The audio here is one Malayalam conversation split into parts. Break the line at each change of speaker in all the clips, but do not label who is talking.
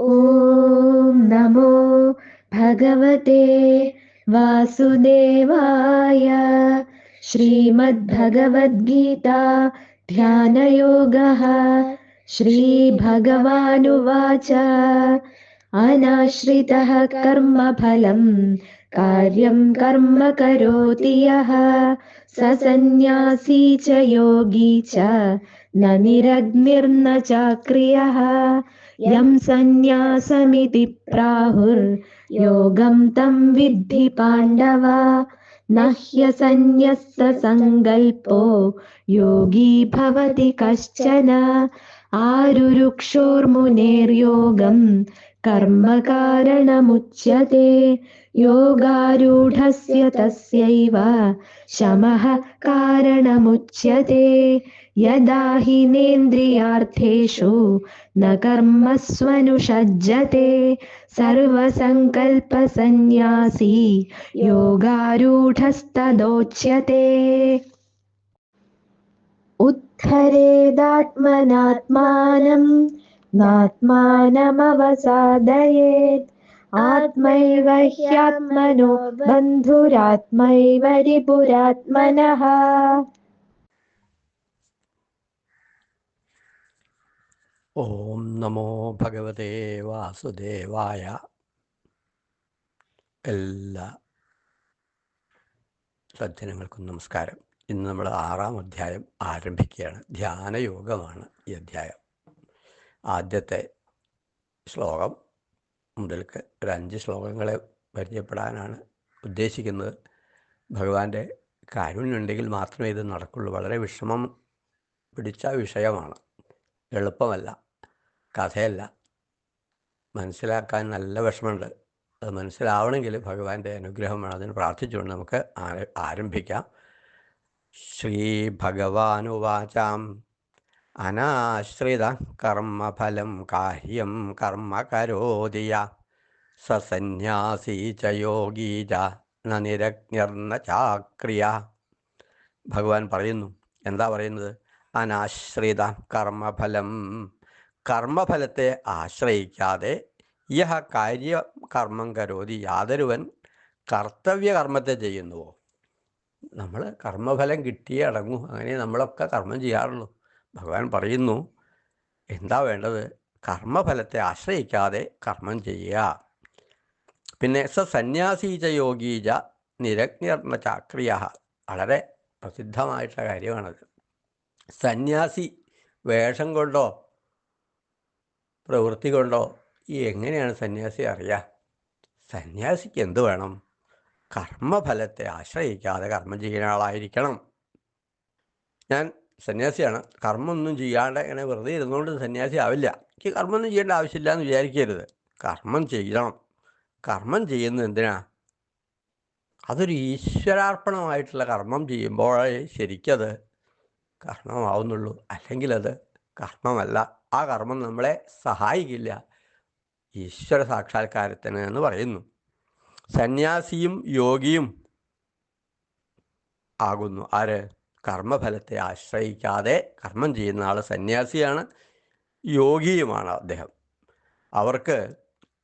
ॐ नमो भगवते वासुदेवाय। श्रीमद्भगवद्गीता ध्यानयोगः। श्रीभगवानुवाच। अनाश्रितः कर्मफलं, कार्यं कर्म करोति यः। स सन्न्यासी च योगी च, न निरग्निर्न चाक्रियः। यं सन्न्यासमिति प्राहुर्योगं तं विद्धि पाण्डव। न ह्यसन्न्यस्तसङ्कल्पो योगी भवति कश्चन। आरुरुक्षोर्मुनेर्योगं कर्म कारणमुच्यते योगारूढस्य तस्यैव शमः कारणमुच्यते यदा हिनेन्द्रियार्थेषु न कर्मस्वनुषज्जते सर्वसङ्कल्पसन्न्यासी योगारूढस्तदोच्यते उत्थरेदात्मनात्मानं नात्मानमवसादयेत् आत्मैव ह्यात्मनो बन्धुरात्मैव रिपुरात्मनः
ഓം നമോ ഭഗവതേ വാസുദേവായ എല്ലാ സജ്ജനങ്ങൾക്കും നമസ്കാരം ഇന്ന് നമ്മൾ ആറാം അധ്യായം ആരംഭിക്കുകയാണ് ധ്യാനയോഗമാണ് ഈ അധ്യായം ആദ്യത്തെ ശ്ലോകം മുതൽക്ക് ഒരു അഞ്ച് ശ്ലോകങ്ങളെ പരിചയപ്പെടാനാണ് ഉദ്ദേശിക്കുന്നത്. ഭഗവാന്റെ കാരുണ്യുണ്ടെങ്കിൽ മാത്രമേ ഇത് നടക്കുള്ളൂ. വളരെ വിഷമം പിടിച്ച വിഷയമാണ്. എളുപ്പമല്ല. കഥയല്ല. മനസ്സിലാക്കാൻ നല്ല വിഷമമുണ്ട്. അത് മനസ്സിലാവണമെങ്കിൽ ഭഗവാന്റെ അനുഗ്രഹം അതിന് പ്രാർത്ഥിച്ചുകൊണ്ട് നമുക്ക് ആരംഭിക്കാം. ശ്രീ ഭഗവാനുവാചാം അനാശ്രിത കർമ്മഫലം കാഹ്യം കർമ്മ കരോതിയ സസന്യാസീ ച യോഗീ ച നിരജ്ഞർന്ന ചാക്രിയ ഭഗവാൻ പറയുന്നു. എന്താ പറയുന്നത്? അനാശ്രിത കർമ്മഫലം. കർമ്മഫലത്തെ ആശ്രയിക്കാതെ യഹ കാര്യ കർമ്മം കരോതി യാതൊരുവൻ കർത്തവ്യകർമ്മത്തെ ചെയ്യുന്നുവോ? നമ്മൾ കർമ്മഫലം കിട്ടിയേ അടങ്ങൂ. അങ്ങനെ നമ്മളൊക്കെ കർമ്മം ചെയ്യാറുള്ളൂ. ഭഗവാൻ പറയുന്നു എന്താ വേണ്ടത്? കർമ്മഫലത്തെ ആശ്രയിക്കാതെ കർമ്മം ചെയ്യുക. പിന്നെ സ സന്യാസീച യോഗീജ നിരജ്ഞർണ ചാക്രിയ വളരെ പ്രസിദ്ധമായിട്ടുള്ള കാര്യമാണത്. സന്യാസി വേഷം കൊണ്ടോ പ്രവൃത്തി കൊണ്ടോ ഈ എങ്ങനെയാണ് സന്യാസി അറിയുക സന്യാസിക്ക് എന്ത് വേണം? കർമ്മഫലത്തെ ആശ്രയിക്കാതെ കർമ്മം ചെയ്യുന്ന ആളായിരിക്കണം. ഞാൻ സന്യാസിയാണ്. കർമ്മമൊന്നും ചെയ്യാണ്ട് ഇങ്ങനെ വെറുതെ ഇരുന്നുകൊണ്ട് സന്യാസി ആവില്ല. എനിക്ക് കർമ്മമൊന്നും ചെയ്യേണ്ട ആവശ്യമില്ല എന്ന് വിചാരിക്കരുത്. കർമ്മം ചെയ്യണം. കർമ്മം ചെയ്യുന്നത് എന്തിനാ? അതൊരു ഈശ്വരാർപ്പണമായിട്ടുള്ള കർമ്മം ചെയ്യുമ്പോഴേ ശരിക്കത് കർമ്മമാവുന്നുള്ളൂ. അല്ലെങ്കിൽ അത് കർമ്മമല്ല. ആ കർമ്മം നമ്മളെ സഹായിക്കില്ല. ഈശ്വര സാക്ഷാത്കാരത്തിന് എന്ന് പറയുന്നു. സന്യാസിയും യോഗിയും ആകുന്നു. ആര്? കർമ്മഫലത്തെ ആശ്രയിക്കാതെ കർമ്മം ചെയ്യുന്ന ആൾ സന്യാസിയാണ് യോഗിയുമാണ് അദ്ദേഹം. അവർക്ക്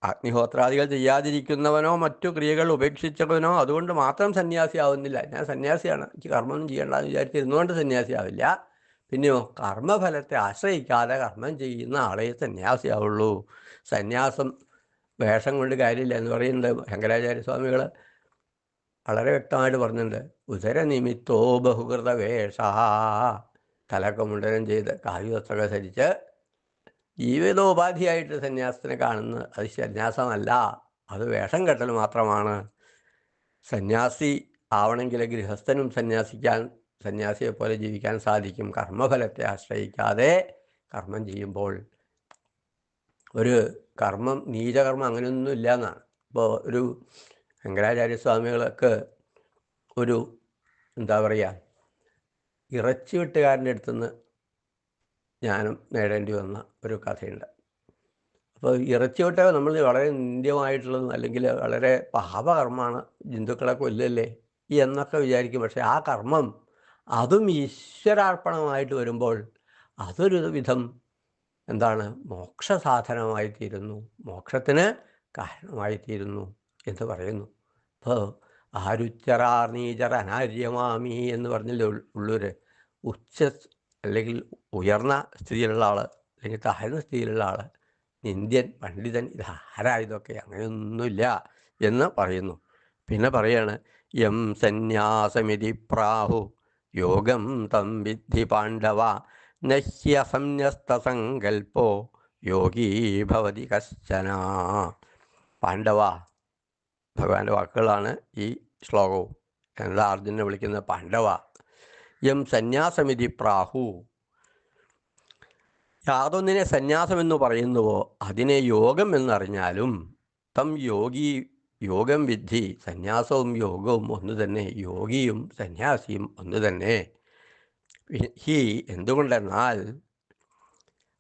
അഗ്നിഹോത്രാദികൾ ചെയ്യാതിരിക്കുന്നവനോ മറ്റു ക്രിയകൾ ഉപേക്ഷിച്ചവനോ അതുകൊണ്ട് മാത്രം സന്യാസിയാവുന്നില്ല ഞാൻ സന്യാസിയാണ്. എനിക്ക് കർമ്മമൊന്നും ചെയ്യേണ്ട എന്ന് വിചാരിച്ചിരുന്നുകൊണ്ട് സന്യാസിയാവില്ല പിന്നെയോ കർമ്മഫലത്തെ ആശ്രയിക്കാതെ കർമ്മം ചെയ്യുന്ന ആളെ സന്യാസിയാവുള്ളൂ സന്യാസം വേഷം കൊണ്ട് കാര്യമില്ല എന്ന് പറയുന്നത് ശങ്കരാചാര്യ സ്വാമികൾ വളരെ വ്യക്തമായിട്ട് പറഞ്ഞിട്ടുണ്ട്. ഉദരനിമിത്തോ ബഹുകൃത വേഷ തലക്ക മുണ്ടനം ചെയ്ത് കാവ്യവസ്ത്രങ്ങൾ ധരിച്ച് ജീവിതോപാധിയായിട്ട് സന്യാസത്തിനെ കാണുന്നത് അത് സന്യാസമല്ല അത് വേഷം കെട്ടൽ മാത്രമാണ്. സന്യാസി ആവണമെങ്കിൽ ഗൃഹസ്ഥനും സന്യാസിക്കാൻ സന്യാസിയെ പോലെ ജീവിക്കാൻ സാധിക്കും. കർമ്മഫലത്തെ ആശ്രയിക്കാതെ കർമ്മം ചെയ്യുമ്പോൾ. ഒരു കർമ്മം നീചകർമ്മം അങ്ങനെയൊന്നും ഇല്ല എന്നാണ് ഇപ്പോൾ ഒരു ശങ്കരാചാര്യ സ്വാമികൾക്ക് ഒരു എന്താ പറയുക ഇറച്ചി വെട്ടുകാരന്റെ അടുത്തുനിന്ന് ജ്ഞാനം നേടേണ്ടി വന്ന ഒരു കഥയുണ്ട്. അപ്പോൾ ഇറച്ചി വെട്ട നമ്മൾ വളരെ നിന്ദ്യമായിട്ടുള്ളതും അല്ലെങ്കിൽ വളരെ പാപകർമ്മമാണ് ജന്തുക്കളെ കൊല്ലല്ലേ എന്നൊക്കെ വിചാരിക്കും. പക്ഷേ ആ കർമ്മം അതും ഈശ്വരാർപ്പണമായിട്ട് വരുമ്പോൾ അതൊരു വിധം എന്താണ് മോക്ഷസാധനമായി തീരുന്നു മോക്ഷത്തിന് കാരണമായി തീരുന്നു എന്ന് പറയുന്നു. ആരുച്ചറാർ നീചർ അനാര്യമാമി എന്ന് പറഞ്ഞില്ലേ ഉള്ളൊരു ഉച്ച അല്ലെങ്കിൽ ഉയർന്ന സ്ഥിതിയിലുള്ള ആൾ അല്ലെങ്കിൽ താഴ്ന്ന സ്ഥിതിയിലുള്ള ആൾ ഇന്ത്യൻ പണ്ഡിതൻ ഇത് ആരാ അങ്ങനെയൊന്നുമില്ല എന്ന് പറയുന്നു. പിന്നെ പറയാണ് യം സന്യാസമിതി പ്രാഹു യോഗം തം വിദ്ധി പാണ്ഡവ നഹ്യസന്യസ്തസങ്കൽപ്പോ യോഗീ ഭവതി കശ്ചന. പാണ്ഡവ ഭഗവാന്റെ വാക്കുകളാണ് ഈ ശ്ലോകവും. എന്നാൽ അർജുനെ വിളിക്കുന്ന പാണ്ഡവ എം സന്യാസമിതി പ്രാഹു. യാതൊന്നിനെ സന്യാസമെന്ന് പറയുന്നുവോ അതിനെ യോഗം എന്നറിഞ്ഞാലും തം യോഗി യോഗം വിദ്ധി സന്യാസവും യോഗവും ഒന്ന് തന്നെ യോഗിയും സന്യാസിയും ഒന്ന് തന്നെ. ഹി എന്തുകൊണ്ടെന്നാൽ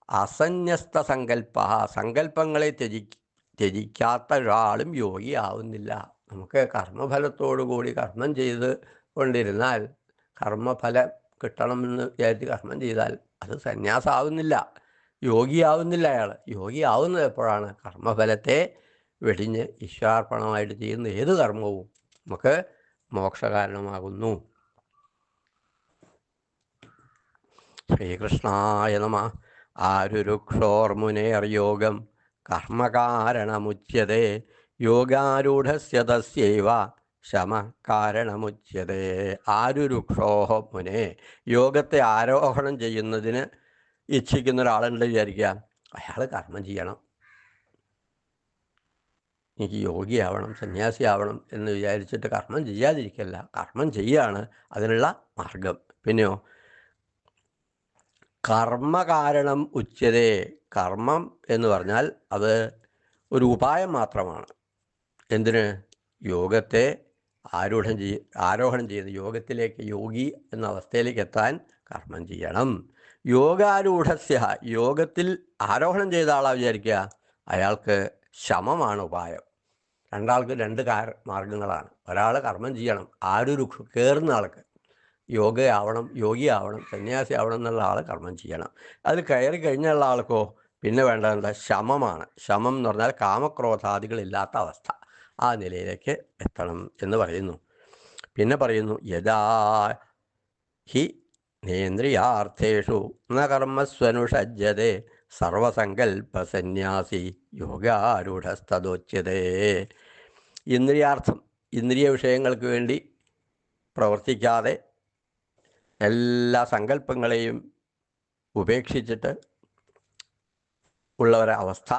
അസന്യസ്ത സങ്കല്പ സങ്കല്പങ്ങളെ ത്യജി ത്യജിക്കാത്ത ഒരാളും യോഗിയാവുന്നില്ല. നമുക്ക് കർമ്മഫലത്തോടു കൂടി കർമ്മം ചെയ്ത് കൊണ്ടിരുന്നാൽ കർമ്മഫലം കിട്ടണമെന്ന് വിചാരിച്ച് കർമ്മം ചെയ്താൽ അത് സന്യാസമാവുന്നില്ല യോഗിയാവുന്നില്ല അയാൾ. യോഗിയാവുന്നത് എപ്പോഴാണ്? കർമ്മഫലത്തെ വെടിഞ്ഞ് ഈശ്വരാർപ്പണമായിട്ട് ചെയ്യുന്ന ഏത് കർമ്മവും നമുക്ക് മോക്ഷകാരണമാകുന്നു. ശ്രീകൃഷ്ണായ നമ. ആരുരുക്ഷോർമുനേർ യോഗം. കർമ്മകാരണമുച്യത്തെ യോഗാരൂഢസ്യ തസ്യൈവ ശമ ആരു ആരുരുക്ഷോഹ മുനെ. യോഗത്തെ ആരോഹണം ചെയ്യുന്നതിന് ഇച്ഛിക്കുന്ന ഒരാളുണ്ട് വിചാരിക്കുക. അയാൾ കർമ്മം ചെയ്യണം. എനിക്ക് യോഗിയാവണം സന്യാസിയാവണം എന്ന് വിചാരിച്ചിട്ട് കർമ്മം ചെയ്യാതിരിക്കല്ല. കർമ്മം ചെയ്യാണ്. അതിനുള്ള മാർഗം. പിന്നെയോ കർമ്മകാരണം ഉച്ചതേ. കർമ്മം എന്ന് പറഞ്ഞാൽ അത് ഒരു ഉപായം മാത്രമാണ്. എന്തിന്? യോഗത്തെ ആരോഹണം ചെയ്യ ആരോഹണം ചെയ്യുന്ന യോഗത്തിലേക്ക് യോഗി എന്ന അവസ്ഥയിലേക്ക് എത്താൻ കർമ്മം ചെയ്യണം. യോഗാരൂഢസ്യ യോഗത്തിൽ ആരോഹണം ചെയ്ത ആളാ വിചാരിക്കുക അയാൾക്ക് ശമമാണ് ഉപായം. രണ്ടാൾക്ക് രണ്ട് കാര മാർഗങ്ങളാണ്. ഒരാൾ കർമ്മം ചെയ്യണം. ആരൊരു കയറുന്ന ആൾക്ക്. യോഗയാവണം യോഗിയാവണം സന്യാസി ആവണം എന്നുള്ള ആൾ കർമ്മം ചെയ്യണം. അതിൽ കയറി കഴിഞ്ഞുള്ള ആൾക്കോ പിന്നെ വേണ്ടത് എന്താ? ശമമാണ്. ശമം എന്ന് പറഞ്ഞാൽ കാമക്രോധാദികളില്ലാത്ത അവസ്ഥ. ആ നിലയിലേക്ക് എത്തണം എന്ന് പറയുന്നു. പിന്നെ പറയുന്നു യഥാ ഹി നേന്ദ്രിയാർത്ഥേഷു ന കർമ്മസ്വനുഷജ്ജതേ സർവസങ്കല്പസന്യാസി സന്യാസി യോഗാരൂഢസ്തദോച്യതേ ഇന്ദ്രിയാർത്ഥം ഇന്ദ്രിയ വിഷയങ്ങൾക്ക് വേണ്ടി പ്രവർത്തിക്കാതെ എല്ലാ സങ്കല്പങ്ങളെയും ഉപേക്ഷിച്ചിട്ട് ഉള്ളവരെ അവസ്ഥ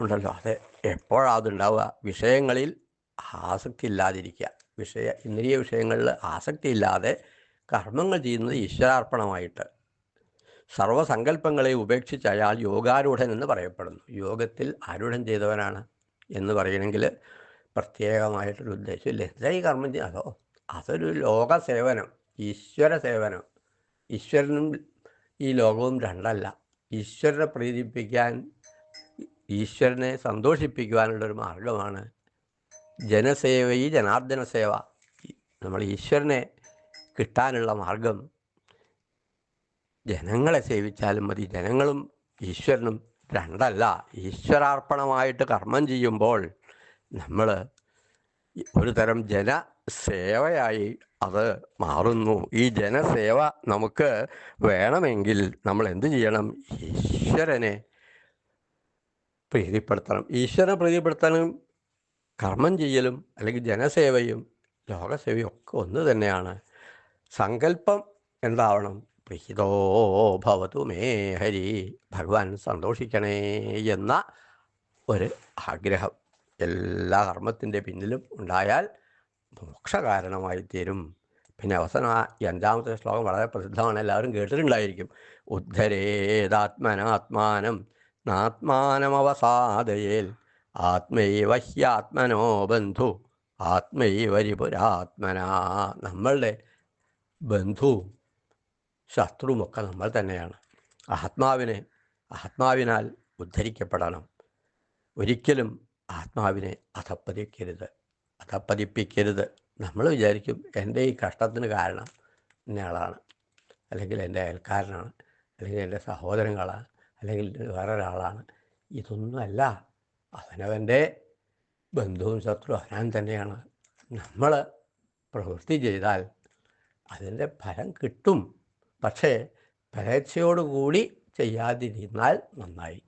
ഉണ്ടല്ലോ. അത് എപ്പോഴാണ് അതുണ്ടാവുക? വിഷയങ്ങളിൽ ആസക്തി ഇല്ലാതിരിക്കുക വിഷയ ഇന്ദ്രിയ വിഷയങ്ങളിൽ ആസക്തി ഇല്ലാതെ കർമ്മങ്ങൾ ചെയ്യുന്നത് ഈശ്വരാർപ്പണമായിട്ട്. സർവസങ്കല്പങ്ങളെ ഉപേക്ഷിച്ച് അയാൾ യോഗാരൂഢൻ എന്ന് പറയപ്പെടുന്നു. യോഗത്തിൽ ആരൂഢം ചെയ്തവനാണ് എന്ന് പറയണമെങ്കിൽ പ്രത്യേകമായിട്ടൊരു ഉദ്ദേശമില്ല എന്താ ഈ കർമ്മം ചെയ്യുക അതോ അതൊരു ലോക സേവനം ഈശ്വര സേവനം. ഈശ്വരനും ഈ ലോകവും രണ്ടല്ല. ഈശ്വരനെ പ്രീതിപ്പിക്കാൻ ഈശ്വരനെ സന്തോഷിപ്പിക്കുവാനുള്ളൊരു മാർഗമാണ് ജനസേവ ഈ ജനാർദ്ദന സേവ. നമ്മൾ ഈശ്വരനെ കിട്ടാനുള്ള മാർഗം ജനങ്ങളെ സേവിച്ചാലും മതി. ജനങ്ങളും ഈശ്വരനും രണ്ടല്ല. ഈശ്വരാർപ്പണമായിട്ട് കർമ്മം ചെയ്യുമ്പോൾ നമ്മൾ ഒരു തരം ജനസേവയായി അത് മാറുന്നു. ഈ ജനസേവ നമുക്ക് വേണമെങ്കിൽ നമ്മൾ എന്ത് ചെയ്യണം? ഈശ്വരനെ പ്രീതിപ്പെടുത്തണം. ഈശ്വരനെ പ്രീതിപ്പെടുത്താനും കർമ്മം ചെയ്യലും അല്ലെങ്കിൽ ജനസേവയും ലോകസേവയും ഒക്കെ ഒന്ന് തന്നെയാണ്. സങ്കല്പം എന്താവണം? പ്രീതോ ഭവതു മേ ഹരി ഭഗവാൻ സന്തോഷിക്കണേ എന്ന ഒരു ആഗ്രഹം. എല്ലാ കർമ്മത്തിന്റെ പിന്നിലും ഉണ്ടായാൽ മോക്ഷകാരണമായി തീരും. പിന്നെ അവസാനം ആ അഞ്ചാമത്തെ ശ്ലോകം വളരെ പ്രസിദ്ധമാണ്. എല്ലാവരും കേട്ടിട്ടുണ്ടായിരിക്കും. ഉദ്ധരേതാത്മനാത്മാനം നാത്മാനമവസാദയേൽ ആത്മൈവ ഹ്യാത്മനോ ബന്ധു ആത്മൈവരിപുരാത്മന നമ്മളുടെ ബന്ധു ശത്രുവുമൊക്കെ നമ്മൾ തന്നെയാണ്. ആത്മാവിനെ ആത്മാവിനാൽ ഉദ്ധരിക്കപ്പെടണം. ഒരിക്കലും ആത്മാവിനെ അധപ്പതിക്കരുത്. അധപ്പതിപ്പിക്കരുത് നമ്മൾ വിചാരിക്കും എന്റെ ഈ കഷ്ടത്തിന് കാരണം ഇന്നയാളാണ് അല്ലെങ്കിൽ എന്റെ അയൽക്കാരനാണ്. അല്ലെങ്കിൽ എന്റെ സഹോദരങ്ങളാണ്. അല്ലെങ്കിൽ വേറൊരാളാണ്. ഇതൊന്നുമല്ല. അവനവന്റെ ബന്ധുവും ശത്രു അവനാൻ തന്നെയാണ്. നമ്മൾ പ്രവൃത്തി ചെയ്താൽ അതിന്റെ ഫലം കിട്ടും. പക്ഷേ പരേക്ഷയോടുകൂടി ചെയ്യാതിരുന്നാൽ നന്നായി.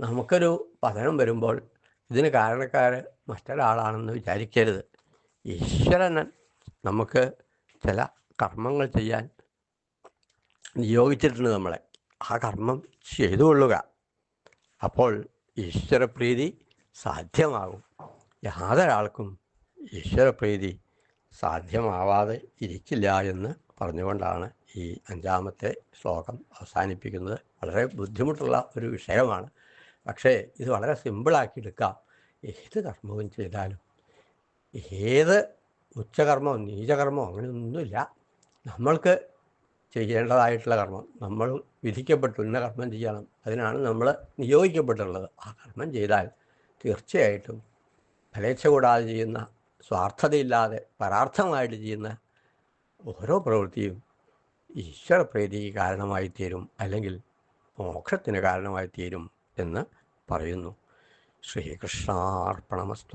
നമുക്കൊരു പതനം വരുമ്പോൾ ഇതിന് കാരണക്കാർ മറ്റൊരാളാണെന്ന് വിചാരിക്കരുത്. ഈശ്വരൻ നമുക്ക് ചില കർമ്മങ്ങൾ ചെയ്യാൻ നിയോഗിച്ചിട്ടുണ്ട് നമ്മളെ. ആ കർമ്മം ചെയ്തുകൊള്ളുക. അപ്പോൾ ഈശ്വരപ്രീതി സാധ്യമാകും. യാതൊരാൾക്കും ഈശ്വരപ്രീതി സാധ്യമാവാതെ ഇരിക്കില്ല എന്ന് പറഞ്ഞുകൊണ്ടാണ് ഈ അഞ്ചാമത്തെ ശ്ലോകം അവസാനിപ്പിക്കുന്നത്. വളരെ ബുദ്ധിമുട്ടുള്ള ഒരു വിഷയമാണ്. പക്ഷേ ഇത് വളരെ സിമ്പിളാക്കി എടുക്കാം ഏത് കർമ്മവും ചെയ്താലും. ഏത് ഉച്ചകർമ്മോ നീചകർമ്മോ അങ്ങനെയൊന്നുമില്ല. നമ്മൾക്ക് ചെയ്യേണ്ടതായിട്ടുള്ള കർമ്മം നമ്മൾ വിധിക്കപ്പെട്ടു ഇന്ന കർമ്മം ചെയ്യണം. അതിനാണ് നമ്മൾ നിയോഗിക്കപ്പെട്ടുള്ളത് ആ കർമ്മം ചെയ്താൽ തീർച്ചയായിട്ടും ഫലേച്ഛ കൂടാതെ ചെയ്യുന്ന സ്വാർത്ഥതയില്ലാതെ പരാർത്ഥമായിട്ട് ചെയ്യുന്ന ഓരോ പ്രവൃത്തിയും ഈശ്വരപ്രീതിക്ക് കാരണമായി തീരും അല്ലെങ്കിൽ മോക്ഷത്തിന് കാരണമായി തീരും എന്ന് പറയുന്നു. ശ്രീകൃഷ്ണാർപ്പണമസ്തു